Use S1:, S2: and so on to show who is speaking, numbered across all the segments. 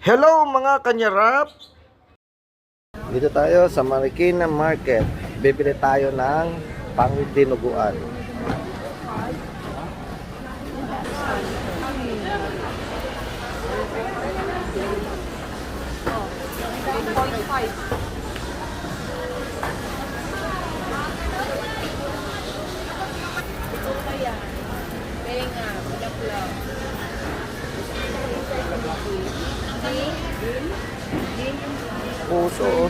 S1: Hello mga kanyarap! Dito tayo sa Marikina Market. Bibili tayo ng pangdinuguan. Puso oh.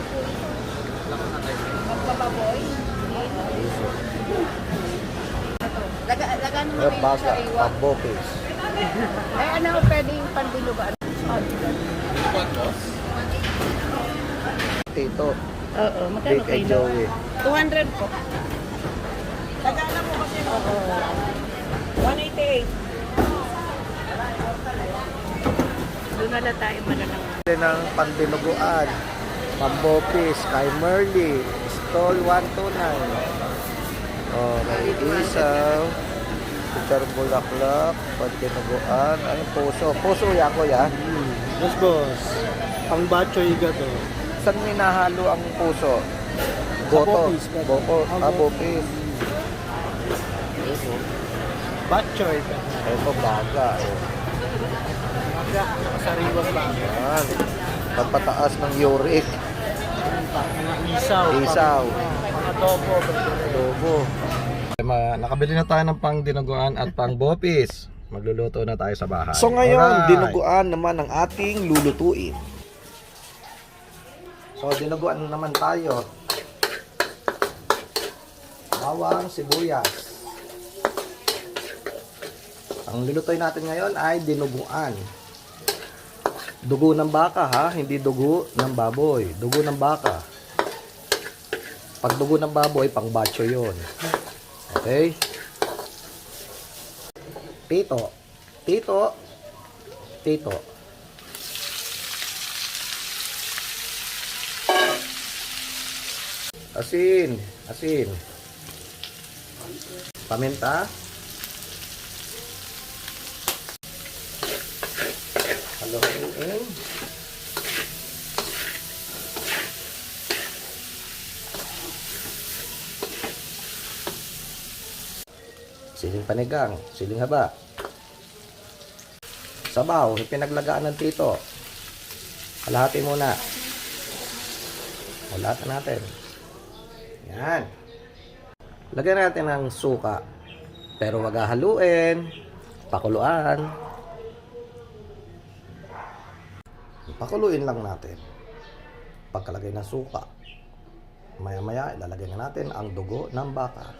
S2: Laga, laga naman
S1: Eh,
S2: kayo
S1: baka,
S2: sa iwa.
S1: pambokis.
S2: Ay, ano, pwedeng pandilugan.
S1: Tito,
S2: Oo, magkano
S1: Big and
S2: kilo?
S1: Joey.
S2: 200 po. Laga na po kasi. Oo. 188. Lang tayo malalang.
S1: Ng pandinuguan. Pambokis, kay Merly. Stall 129. Oh, may isaw. Puchar bulaklak, pandinuguan. Ano puso? Puso ya ko ya.
S3: Yes, boss. Pang bacho iga to.
S1: Saan minahalo ang puso? Boto.
S3: bopis.
S1: Boko.
S3: Ah,
S1: Ah, bopis.
S3: Bacho iga.
S1: Ito baga. Oh.
S3: Sariwang baga.
S1: Yan. Pagpataas ng uric.
S3: Mga isaw.
S1: Isaw.
S3: Mga topo.
S1: Adobo. Nakabili na tayo ng pang dinuguan at pang bopis. Magluluto na tayo sa bahay.
S4: So ngayon,
S1: Alright.
S4: dinuguan naman ang ating lulutuin.
S1: So dinuguan naman tayo. Bawang, sibuyas. Ang lulutoy natin ngayon ay dinuguan. Dugo ng baka ha, hindi dugo ng baboy. Dugo ng baka. Pag dugo ng baboy, pang bacho yon. Okay? Tito. Tito. Tito. Asin. Asin. Paminta. Haluin. Siling panigang, siling haba. Sabaw, pinaglagaan ng tito. Kalahati muna. Na natin. Yan. Lagyan natin ng suka. Pero wag haluin. Pakuluan. Pakuluin lang natin. Pagkalagay ng suka. Maya-maya, ilalagay na natin ang dugo ng baka.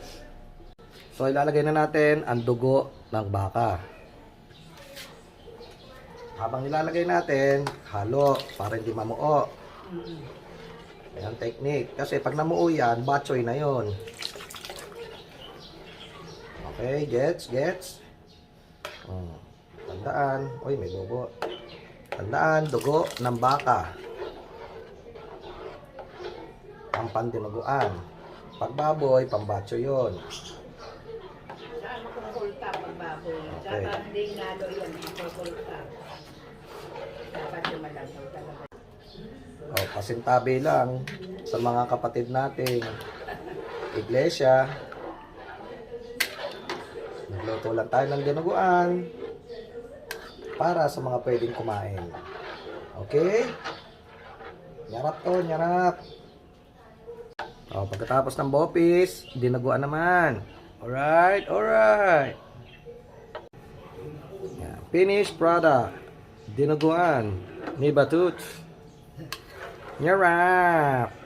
S1: So, ilalagay na natin ang dugo ng baka. Habang nilalagay natin, halo para hindi mamuo. Ayan technique. Kasi pag namuo yan, batchoy na yon. Okay, gets, gets. Hmm. Tandaan. Uy, may bobo. Tandaan, dugo ng baka. Ang pandinuguan. Pag baboy, pambacho yon.
S2: Makukulta pag baboy.
S1: Okay.
S2: Dapat hindi nalo yan. Makukulta. Dapat yung malagaw talaga.
S1: O, pasintabi lang sa mga kapatid nating iglesia. Nagluto lang tayo ng dinuguan para sa mga pwedeng kumain. Okay? Nyarap to, nyarap. O, pagkatapos ng bopis, dinuguan naman. Alright, alright. Yan. Finished product. Dinuguan. Ni batut. Nyarap.